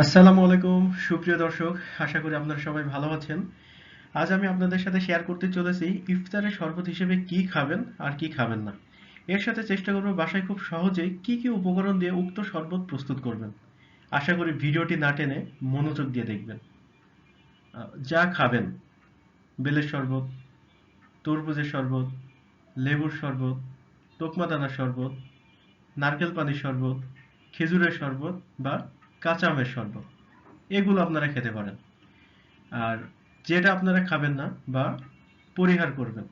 আসসালামু আলাইকুম, সুপ্রিয় দর্শক, আশা করি আপনারা সবাই ভালো আছেন। আজ আমি আপনাদের সাথে শেয়ার করতে চলেছি ইফতারের শরবত হিসেবে কি খাবেন আর কি খাবেন না। এর সাথে চেষ্টা করব বাসায় খুব সহজেই কি কি উপকরণ দিয়ে উক্ত শরবত প্রস্তুত করবেন। আশা করি ভিডিওটি না টেনে মনোযোগ দিয়ে দেখবেন। যা খাবেন, বেলের শরবত, তরমুজের শরবত, লেবুর শরবত তোকমাদানার শরবত, নারকেল পানির শরবত, খেজুরের শরবত বা কাঁচা আমের শরবত। এগুলো আপনারা খেতে পারেন। আর যেটা আপনারা খাবেন না বা পরিহার করবেন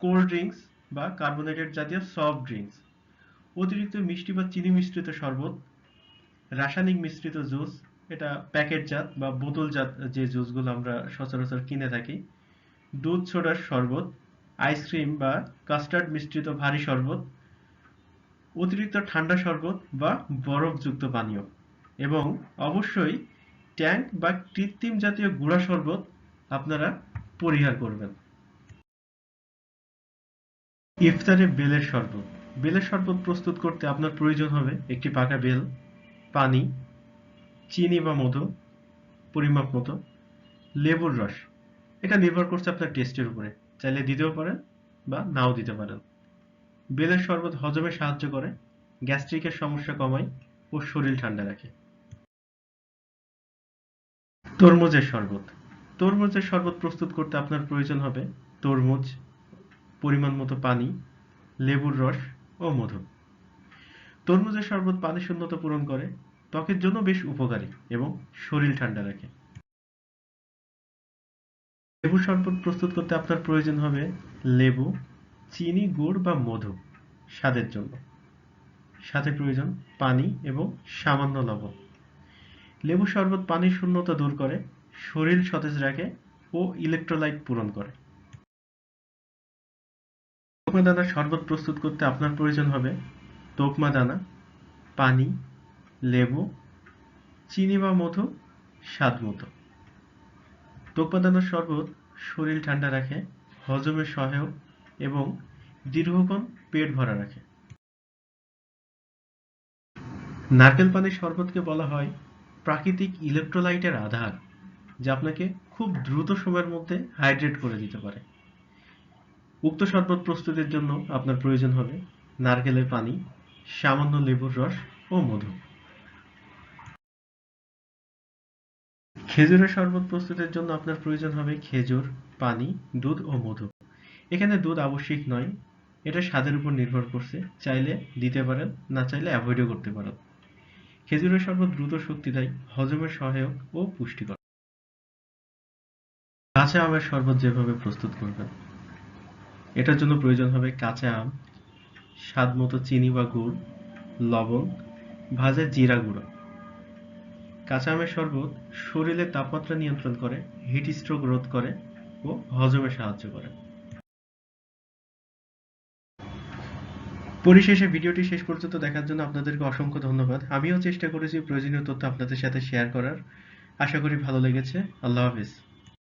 কোল্ড ড্রিঙ্কস বা কার্বোনেটেড জাতীয় সফট ড্রিঙ্কস অতিরিক্ত মিষ্টি বা চিনি মিশ্রিত শরবত, রাসায়নিক মিশ্রিত জুস এটা প্যাকেটজাত বা বোতলজাত যে জুসগুলো আমরা সচরাচর কিনে থাকি, দুধ সোডার শরবত আইসক্রিম বা কাস্টার্ড মিশ্রিত ভারী শরবত, অতিরিক্ত ঠান্ডা শরবত বা বরফযুক্ত পানীয়। এবং অবশ্যই ট্যাঙ্ক বা কৃত্রিম জাতীয় গুঁড়া শরবত আপনারা পরিহার করবেন। ইফতারে বেলের শরবত। বেলের শরবত প্রস্তুত করতে আপনার প্রয়োজন হবে একটি পাকা বেল, পানি, চিনি বা মধু, পরিমাপ মতো, লেবুর রস। এটা নির্ভর করছে আপনার টেস্টের উপরে। চাইলে দিতেও পারেন বা নাও দিতে পারেন। বেলের শরবত হজমে সাহায্য করে, গ্যাস্ট্রিকের সমস্যা কমায় ও শরীর ঠান্ডা রাখে। তরমুজের শরবত। তরমুজের শরবত প্রস্তুত করতে আপনার প্রয়োজন হবে তরমুজ, পরিমাণ মতো পানি, লেবুর রস ও মধু। তরমুজের শরবত পানি শূন্যতা পূরণ করে, ত্বকের জন্য বেশ উপকারী এবং শরীর ঠান্ডা রাখে। লেবুর শরবত প্রস্তুত করতে আপনার প্রয়োজন হবে লেবু, চিনি, গুড় বা মধু স্বাদের জন্য। সাথে প্রয়োজন পানি এবং সামান্য লবণ। লেবু শরবত পানির শূন্যতা দূর করে, শরীর সতেজ রাখে ও ইলেকট্রোলাইট পূরণ করে। তোকমা দানার শরবত প্রস্তুত করতে আপনার প্রয়োজন হবে তোকমা দানা পানি, লেবু, চিনি বা মধু, স্বাদ মতো। তোকমা দানার শরবত শরীর ঠান্ডা রাখে, হজমে সহায়ক এবং দীর্ঘক্ষণ পেট ভরা রাখে। নারকেল পানির শরবতকে বলা হয় প্রাকৃতিক ইলেকট্রোলাইটের আধার, যা আপনাকে খুব দ্রুত সময়ের মধ্যে হাইড্রেট করে দিতে পারে। উক্ত শরবত প্রস্তুতির জন্য আপনার প্রয়োজন হবে নারকেলের পানি, সামান্য লেবুর রস ও মধু। খেজুরের শরবত প্রস্তুতের জন্য আপনার প্রয়োজন হবে খেজুর, পানি, দুধ ও মধু। এখানে দুধ আবশ্যিক নয়, এটা স্বাদের উপর নির্ভর করছে, চাইলে দিতে পারেন, না চাইলে অ্যাভয়েডও করতে পারেন। খেজুরের শরবত দ্রুত শক্তি দেয়, হজমের সহায়ক ও পুষ্টিকর। কাঁচা আমের শরবত যেভাবে প্রস্তুত করবেন, এটার জন্য প্রয়োজন হবে কাঁচা আম, স্বাদ মতো চিনি বা গুড়, লবণ, ভাজা জিরা গুঁড়ো। কাঁচা আমের শরবত শরীরের তাপমাত্রা নিয়ন্ত্রণ করে, হিট স্ট্রোক রোধ করে ও হজমে সাহায্য করে। পরিশেষে ভিডিওটি শেষ পর্যন্ত দেখার জন্য আপনাদেরকে অসংখ্য ধন্যবাদ। আমিও চেষ্টা করেছি প্রয়োজনীয় তথ্য আপনাদের সাথে শেয়ার করার। আশা করি ভালো লেগেছে। আল্লাহ হাফিজ।